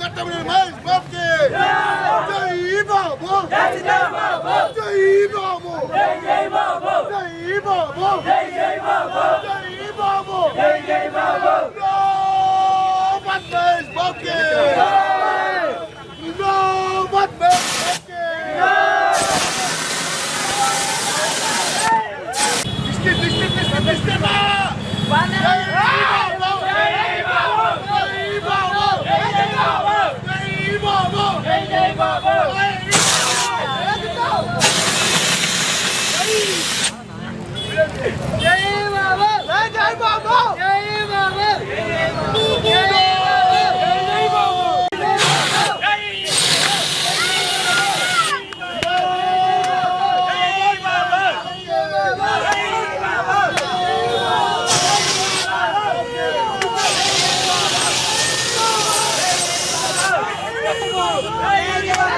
కట్టమని మహేష్ బాబుకి జై బాబు జై బాబు జై బాబు జై బాబు నోబత్ మహేష్ బాబుకి నోబత్ మహేష్ బాబుకి దిష్టి దిష్టి దిష్టి దిష్టి బా జై బాబు జై Brasil!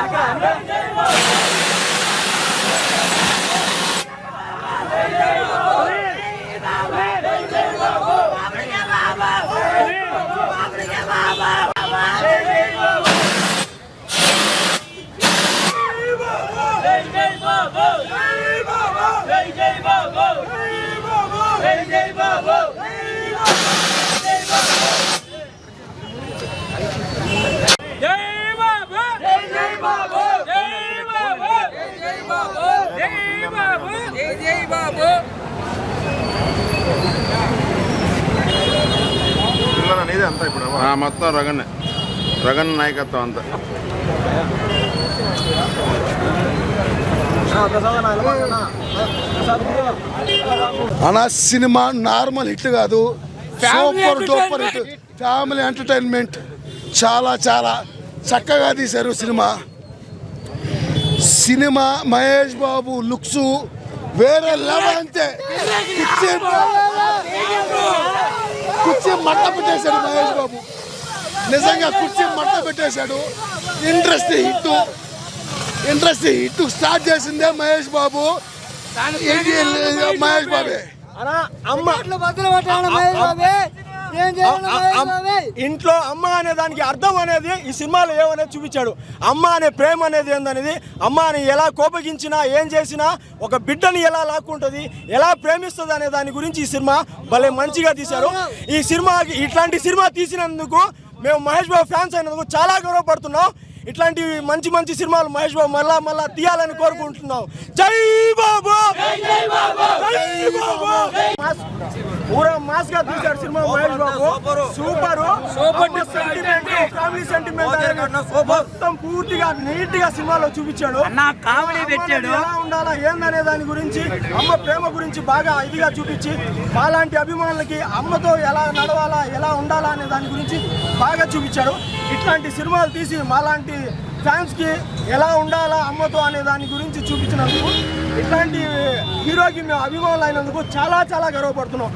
పిల్లలు అనేది అంతా ఇప్పుడు మొత్తం రగన్. రగన్ నాయకత్వం అంతా. అనా సినిమా నార్మల్ హిట్ కాదు. Super duper hit. Family entertainment చాలా చాలా చక్కగా తీశారు cinema. Cinema Mahesh Babu looks వేరే లెవెల్ అంతే. కుర్చీ మట్ట పెట్టేశాడు మహేష్ బాబు. నిజంగా కుర్చీ మట్ట పెట్టేశాడు. Interest hit. Interest hit start చేసిందే మహేష్ బాబు. మహేష్ బాబే. ఇంట్లో అమ్మ అనే దానికి అర్థం అనేది ఈ సినిమాలో ఏమనేది చూపించాడు? అమ్మ అనే ప్రేమ అనేది ఏందనేది? అమ్మ అని ఎలా కోపగించినా ఏం చేసినా ఒక బిడ్డని ఎలా లాక్కుంటుంది ఎలా ప్రేమిస్తుంది అనే దాని గురించి ఈ సినిమా భలే మంచిగా తీశారు. ఈ సినిమాకి ఇట్లాంటి సినిమా తీసినందుకు మేము మహేష్ బాబు ఫ్యాన్స్ అయినందుకు చాలా గౌరవపడుతున్నాం. ఇట్లాంటి మంచి మంచి సినిమాలు మహేష్ బాబు మళ్ళా మళ్ళా తీయాలని కోరుకుంటున్నాం. జై బాబు! జై బాబు! మాస్- పూరా మాస్గా తీశాడు cinema Mahesh Babu. Super. Super. Sentiment family sentiment మొత్తం పూర్తిగా నీట్గా సినిమాలో చూపించాడు. అన్న కామెడీ పెట్టాడు. ఎలా ఉండాలా ఏందనే దాని గురించి అమ్మ ప్రేమ గురించి బాగా ఇదిగా చూపించి మాలాంటి అభిమానులకి అమ్మతో ఎలా నడవాలా ఎలా ఉండాలా అనే దాని గురించి బాగా చూపించాడు. ఇట్లాంటి సినిమాలు తీసి మాలాంటి ఫ్యాన్స్కి ఎలా ఉండాలా అమ్మతో అనే దాని గురించి చూపించినందుకు ఇట్లాంటి హీరోకి మేము అభిమానులు అయినందుకు చాలా చాలా గర్వపడుతున్నాం.